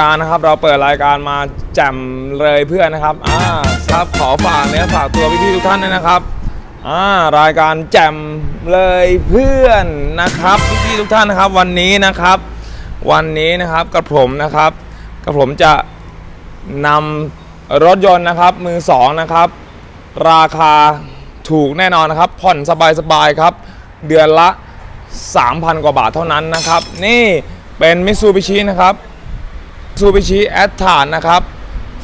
การนะครับเราเปิดรายการมาแจ่มเลยเพื่อนนะครับอ่าครับขอฝากเนื้อฝากตัวพี่ๆทุกท่านด้วยนะครับอ่ารายการแจ่มเลยเพื่อนนะครับพี่ๆทุกท่านนะครับ วันนี้นะครับ วันนี้นะครับกับผมนะครับกับผมจะนำรถยนต์นะครับมือสองนะครับ ราคาถูกแน่นอนนะครับ ผ่อนสบายๆครับ เดือนละ 3,000 กว่าบาทเท่านั้นนะครับ นี่เป็นมิซูบิชินะครับ ซูบิชิแอตฐานนะครับ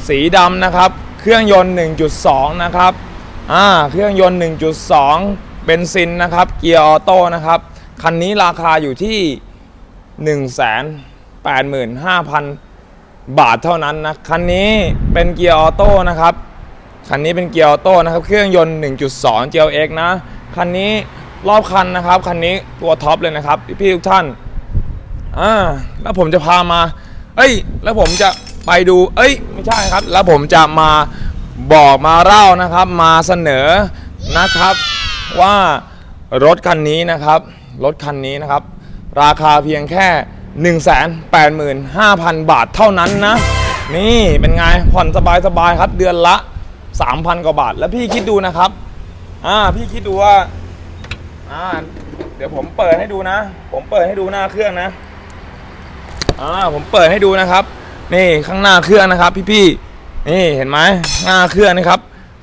สีดำนะครับ เครื่องยนต์ 1.2 นะครับ อ่า เครื่องยนต์ 1.2 เบนซินนะครับ เกียร์ออโต้นะครับ คันนี้ราคาอยู่ที่ 185,000 บาทเท่านั้นนะ คันนี้เป็นเกียร์ออโต้นะครับ คันนี้เป็นเกียร์ออโต้นะครับ เครื่องยนต์ 1.2 GLX นะ คันนี้รอบคันนะครับ คันนี้ตัวท็อปเลยนะครับ พี่ๆทุกท่าน อ่า แล้วผมจะพามา เอ้ย แล้วผมจะไปดู เอ้ย ไม่ใช่ครับ แล้วผมจะมาบอกมาเล่านะครับ มาเสนอนะครับว่ารถคันนี้นะครับ รถคันนี้นะครับ ราคาเพียงแค่ 185,000 บาทเท่านั้นนะ นี่เป็นไงผ่อนสบายๆครับ เดือนละ 3,000 กว่าบาท แล้วพี่คิดดูนะครับ อ่า พี่คิดดูว่า อ่า เดี๋ยวผมเปิดให้ดูนะ ผมเปิดให้ดูหน้าเครื่องนะ อ่าผมเปิดให้ดูนะครับ นี่ข้างหน้าเครื่องนะครับ พี่ๆนี่เห็นไหมหน้าเครื่องนะครับ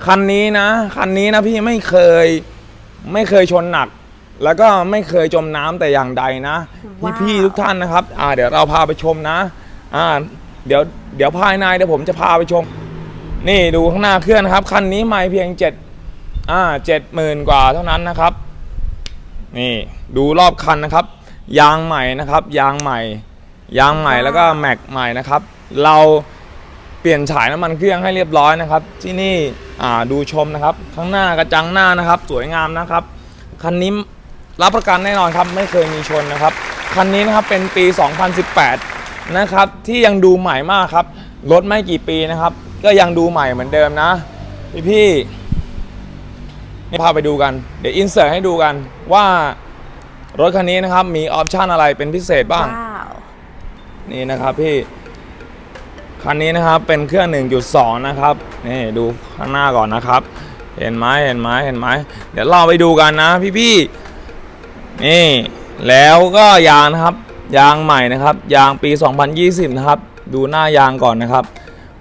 คันนี้นะคันนี้นะพี่ไม่เคยไม่เคยชนหนัก แล้วก็ไม่เคยจมน้ำแต่อย่างใดนะว้าวพี่ๆทุกท่านนะครับ อ่า เดี๋ยวเราพาไปชมนะ อ่า เดี๋ยวเดี๋ยวภายในเดี๋ยวผมจะพาไปชม นี่ดูข้างหน้าเครื่องนะครับคันนี้ไม่เพียงเจ็ดอ่าเจ็ดหมื่นกว่าเท่านั้นนะครับ นี่ดูรอบคันนะครับ ยางใหม่นะครับ ยางใหม่ ยางใหม่แล้วก็แม็กใหม่นะครับ เราเปลี่ยนฉายน้ำมันเครื่องให้เรียบร้อยนะครับ ที่นี่อ่าดูชมนะครับ ข้างหน้ากระจังหน้านะครับ สวยงามนะครับคันนี้รับประกันแน่นอนครับ ไม่เคยมีชนนะครับคันนี้นะครับเป็นปี 2018 นะครับ ที่ยังดูใหม่มากครับรถไม่กี่ปีนะครับ ก็ยังดูใหม่เหมือนเดิมนะ พี่พี่ๆนี่พาไปดูกัน เดี๋ยวอินเสิร์ตให้ดูกันว่ารถคันนี้นะครับมีออปชันอะไรเป็นพิเศษบ้างว้าว นี่นะครับพี่คันนี้นะครับเป็นเครื่อง 1.2 นะครับนี่ดูข้างหน้าก่อนนะครับ เห็นไหมเห็นไหมเห็นไหมเดี๋ยวเราไปดูกันนะพี่ๆนี่แล้วก็ยางนะครับยางใหม่นะครับ ยางปี 2020 นะครับ ดูหน้ายางก่อนนะครับ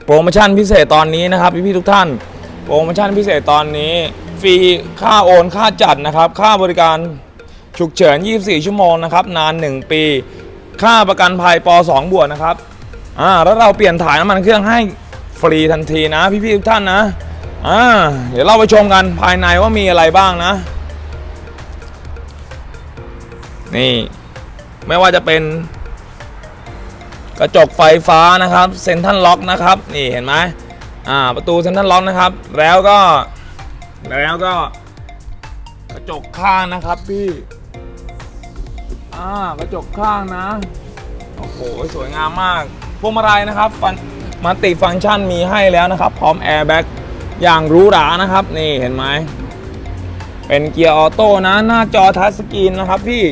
โปรโมชั่นพิเศษตอนนี้นะครับพี่ๆทุกท่าน โปรโมชั่นพิเศษตอนนี้ฟรีค่าโอนค่าจัดนะครับ ค่าบริการฉุกเฉิน 24 ชั่วโมงนะครับ นาน 1 ปี ค่าประกันภัยป .2 บวกนะครับอ่าแล้วเราเปลี่ยนถ่ายน้ำมันเครื่องให้ฟรีทันทีนะ พี่ๆทุกท่านนะอ่าเดี๋ยวเราไปชมกันภายในว่ามีอะไรบ้างนะ นี่ ไม่ว่าจะเป็น กระจกไฟฟ้านะครับเซ็นทันล็อกนะครับ นี่เห็นไหมอ่าประตูเซ็นทันล็อกนะครับ แล้วก็แล้วก็ กระจกข้างนะครับพี่ อ่ากระจกข้างนะ โอ้โห สวยงามมากพวงมาลัยนะครับฟันมัลติฟังก์ชันมีให้แล้วนะครับ พร้อมแอร์แบ็กอย่างหรูหรานะครับ นี่เห็นไหม เป็นเกียร์ออโต้นะ หน้าจอทัชสกรีนนะครับพี่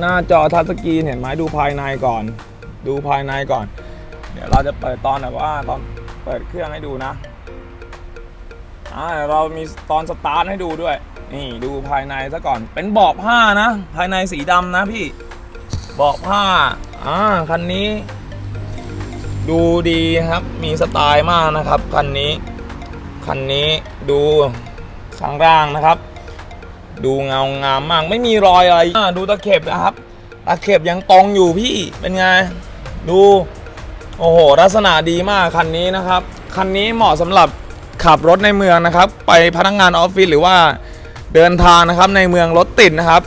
หน้าจอทัชสกรีนเห็นไหมดูภายในก่อน ดูภายในก่อน เดี๋ยวเราจะเปิดตอนแบบว่าตอนเปิดเครื่องให้ดูนะอ่าเรามีตอนสตาร์ทให้ดูด้วย นี่ดูภายในซะก่อนเป็นเบาะผ้านะ ภายในสีดำนะพี่เบาะผ้าอ่าคันนี้ ดูดีครับ มีสไตล์มากนะครับคันนี้ คันนี้ดูข้างล่างนะครับ ดูเงางามมากไม่มีรอยอะไรอ่าดูตะเข็บนะครับตะเข็บยังตรงอยู่พี่เป็นไง ดู โอ้โหลักษณะดีมากคันนี้นะครับ คันนี้เหมาะสำหรับขับรถในเมืองนะครับ ไปพนักงานออฟฟิศหรือว่า เดินทางนะครับในเมืองรถติดนะครับ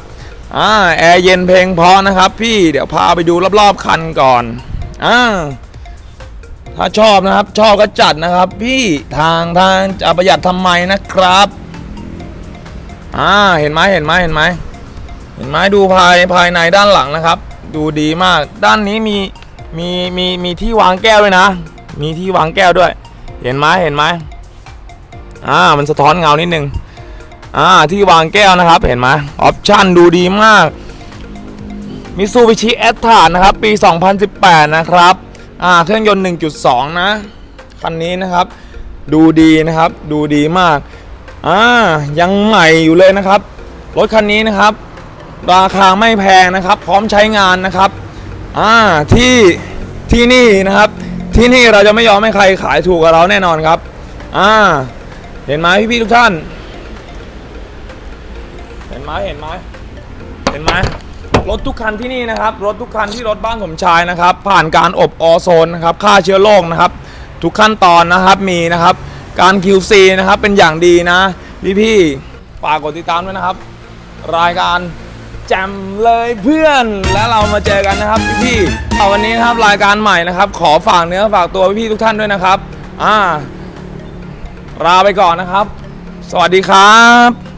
อ่าแอร์เย็นเพลงพราะนะครับ พี่เดี๋ยวพาไปดูรอบๆคันก่อนอ่าถ้าชอบนะครับชอบก็จัดนะครับ พี่ทางทางจะประหยัดทำไมนะครับอ่าเห็นไหมเห็นไหมเห็นไหมเห็นไหมดูภายภายในด้านหลังนะครับ ดูดีมาก ด้านนี้มีมีมีมีที่วางแก้วด้วยนะ มีที่วางแก้วด้วย เห็นไหมเห็นไหมอ่ามันสะท้อนเงานิดนึง อ่าที่วางแก้วนะครับเห็นไหมออปชั่นดูดีมากมิซูบิชิแอตทานนะครับ ปี 2018 นะครับอ่าเครื่องยนต์ 1.2 นะ คันนี้นะครับ ดูดีนะครับ ดูดีมากอ่ายังใหม่อยู่เลยนะครับ รถคันนี้นะครับ ราคาไม่แพงนะครับ พร้อมใช้งานนะครับอ่าที่ที่นี่นะครับ ที่นี่เราจะไม่ยอมให้ใครขายถูกกับเราแน่นอนครับอ่าเห็นไหมพี่ๆทุกท่าน เห็นไหมเห็นไหมเห็นไหมรถทุกคันที่นี่นะครับ รถทุกคันที่รถบ้านสมชายนะครับ ผ่านการอบออโซนนะครับฆ่าเชื้อโรคนะครับ ทุกขั้นตอนนะครับมีนะครับ การ QC นะครับเป็นอย่างดีนะพี่พี่ๆฝากกดติดตามด้วยนะครับ รายการแจมเลยเพื่อนแล้วเรามาเจอกันนะครับพี่พี่ๆเอาวันนี้นะครับรายการใหม่นะครับ ขอฝากเนื้อฝากตัวพี่ๆทุกท่านด้วยนะครับอ่าลาไปก่อนนะครับ สวัสดีครับ